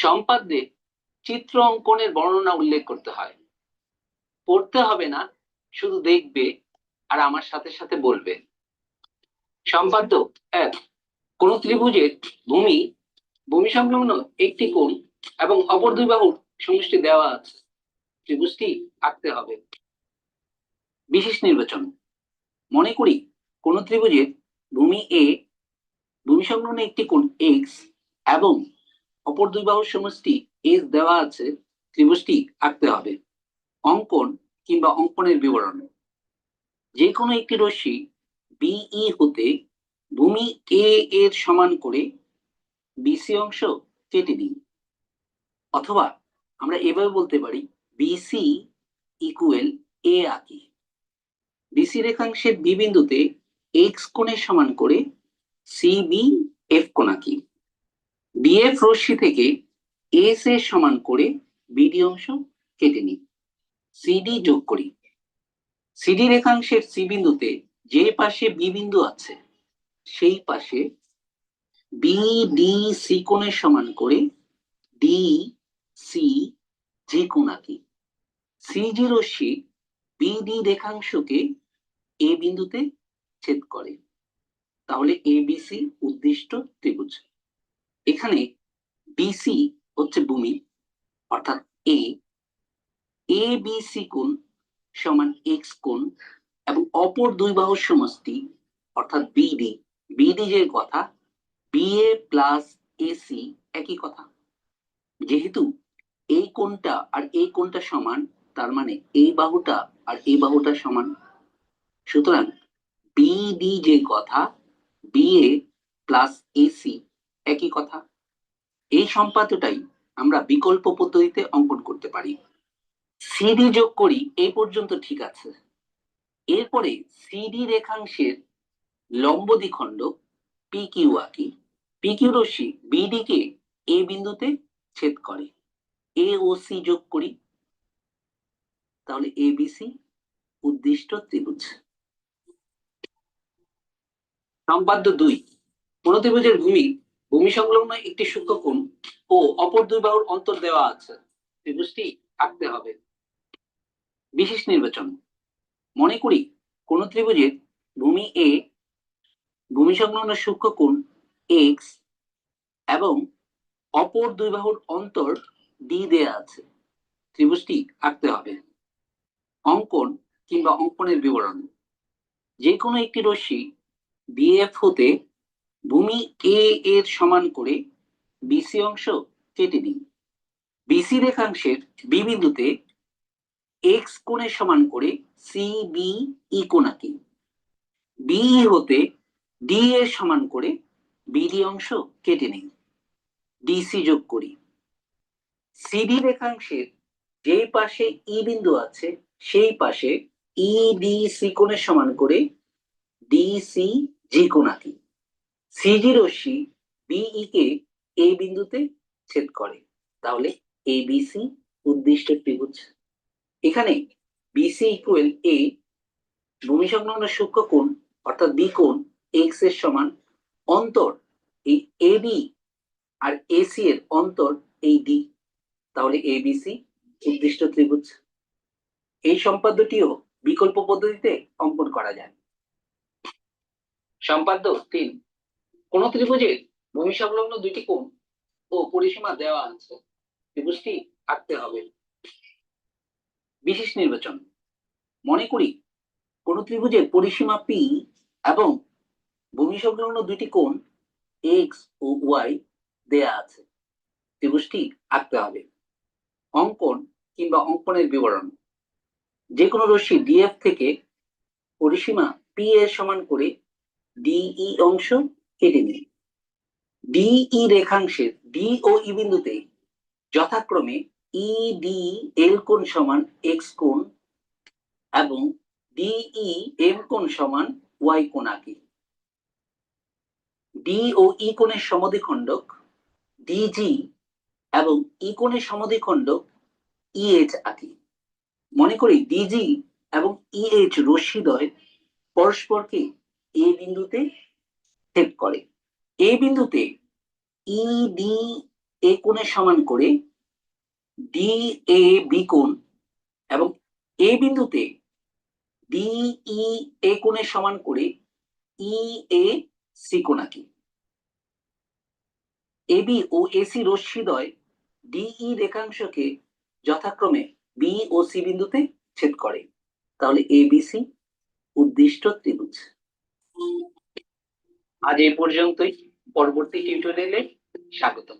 সম্পাদ্যে চিত্র অঙ্কনের বর্ণনা উল্লেখ করতে হয়। পড়তে হবে না, শুধু দেখবে আর আমার সাথে সাথে বলবে। সম্পাদ্য এক, কোন ত্রিভুজের ভূমি ভূমি সংলগ্ন একটি কোণ এবং অপর দুই বাহুর সমষ্টি দেওয়া আছে। ত্রিভুজটি আঁকতে হবে। বিশেষ নির্বাচন। মনে করি কোন ত্রিভুজের ভূমি এ ভূমি সংলগ্ন একটি কোণ এক্স এবং অপর দুই বাহুর সমষ্টি এস দেওয়া আছে, ত্রিভুজটি আঁকতে হবে। অঙ্কন কিংবা অঙ্কনের বিবরণ। যে কোনো একটি রশ্মি বিই হতে ভূমি এ এর সমান করে বিসি অংশ কেটে দিই। অথবা আমরা এভাবে বলতে পারি বিসি ইকুয়েল এ আঁকি। বিসি রেখাংশের বি বিন্দুতে এক্স কোণের সমান করে সিবি এফ কোণ আঁকি। বিএফ রশ্মি থেকে এস এর সমান করে বিডি অংশ কেটে নিই। সিডি যোগ করি। সিডি রেখাংশের সি বিন্দুতে যে পাশে বি বিন্দু আছে, সেই পাশে বি, ডি, সি কোণের সমান করে ডি, সি যে কোণ আঁকি সিজি রশ্মি বিডি রেখাংশকে এ বিন্দুতে ছেদ করে। তাহলে এবিসি উদ্দিষ্ট ত্রিভুজ। এখানে বিসি হচ্ছে ভূমি, অর্থাৎ এ এ বি সি কোণ সমান এক্স কোণ এবং অপর দুই বাহুর সমষ্টি, অর্থাৎ বিডি বিডি যে কথা বিএ প্লাস এসি একই কথা। যেহেতু এই কোণটা আর এই কোণটা সমান, তার মানে এই বাহুটা আর এই বাহুটা সমান। সুতরাং বিডি যে কথা বিএ প্লাস এসি একই কথা। এই সম্পাদ্যটাই আমরা বিকল্প পদ্ধতিতে অঙ্কন করতে পারি। সিডি যোগ করি, এই পর্যন্ত ঠিক আছে। এরপরে সিডি রেখাংশের লম্ব দ্বিখণ্ড পি কিউ আঁকি। পি কিউ রশ্মি বিডি কে এ বিন্দুতে ছেদ করে। এ ও সি যোগ করি। তাহলে এ বিসি উদ্দিষ্ট ত্রিভুজ। সম্পাদ্য দুই কোন ত্রিভুজের ভূমি ভূমি সংলগ্ন একটি সূক্ষ্মকোণ ও অপর দুই বাহুর অন্তর দেওয়া আছে। ত্রিভুজটি আঁকতে হবে। বিশেষ নির্বাচন। মনে করি, কোন ত্রিভুজের ভূমি এ ভূমি সংলগ্ন সূক্ষ্মকোণ এক্স এবং অপর দুই বাহুর অন্তর ডি দেয়া আছে। ত্রিভুজটি আঁকতে হবে। অঙ্কন কিংবা অঙ্কনের বিবরণ। যে কোনো একটি রশ্মি বিএফ হতে ভূমি এ এর সমান করে বিসি অংশ কেটে দিই। বিসি রেখাংশের বি বিন্দুতে এক্স কোণের সমান করে সি বি ই কোণ আঁকি বিই হতে ডি এর সমান করে বিডি অংশ কেটে নিই। ডিসি যোগ করি। সিডি রেখাংশের যে পাশে ই বিন্দু আছে, সেই পাশে ই ডি সি কোণের সমান করে ডিসি জি কোণ আঁকি CG Rashmi BE K A বিন্দুতে ছেদ করে। তাহলে এবিসি উদ্দিষ্ট ত্রিভুজ এখানে বিসি ইকুয়াল এ ভূমি সংলগ্ন সূক্ষ্ম কোণ, অর্থাৎ বি কোণ এক্সের সমান অন্তর এই এ বি আর এসি এর অন্তর এই ডি। তাহলে এবিসি উদ্দিষ্ট ত্রিভুজ। এই সম্পাদ্যটিও বিকল্প পদ্ধতিতে অঙ্কন করা যায়। সম্পাদ্য তিন কোন ত্রিভুজের ভূমি সংলগ্ন দুইটি কোণ ও পরিসীমা দেওয়া আছে, ত্রিভুজটি আঁকতে হবে। বিশেষ নির্বাচন, মনে করি কোন ত্রিভুজের পরিসীমা পি এবং ভূমি সংলগ্ন দুইটি কোণ এক্স ও ওয়াই দেয়া আছে, ত্রিভুজটি আঁকতে হবে। অঙ্কন কিংবা অঙ্কনের বিবরণ যে কোনো রশ্মি ডিএফ থেকে পরিসীমা পি এর সমান করে ডিই অংশ কেটে নিই ডিই রেখাংশের ডি ও ই বিন্দুতে যথাক্রমে ই ডি এল কোণ সমান এক্স কোণ এবং ডিই এম কোণ সমান ওয়াই কোণ আঁকি ডি ও ই কোণের সমদ্বিখণ্ডক ডিজি এবং ই কোণের সমদ্বিখণ্ডক ইএইচ আঁকি মনে করি ডিজি এবং ইএইচ রশ্মিদ্বয় পরস্পরকে এ বিন্দুতে ছেদ করে। এই বিন্দুতে ইডি এ কোণের সমান করে ডি এ বি কোণ এবং এ বিন্দুতে ডি ই এ কোণের সমান করে ই এ সি কোণ আঁকি এবি ও এসি রশ্মিদ্বয় ডিই রেখাংশকে যথাক্রমে বি ও সি বিন্দুতে ছেদ করে। তাহলে এবিসি উদ্দিষ্ট ত্রিভুজ। আজ এই পর্যন্তই। পরবর্তী টিউটোরিয়ালে স্বাগতম।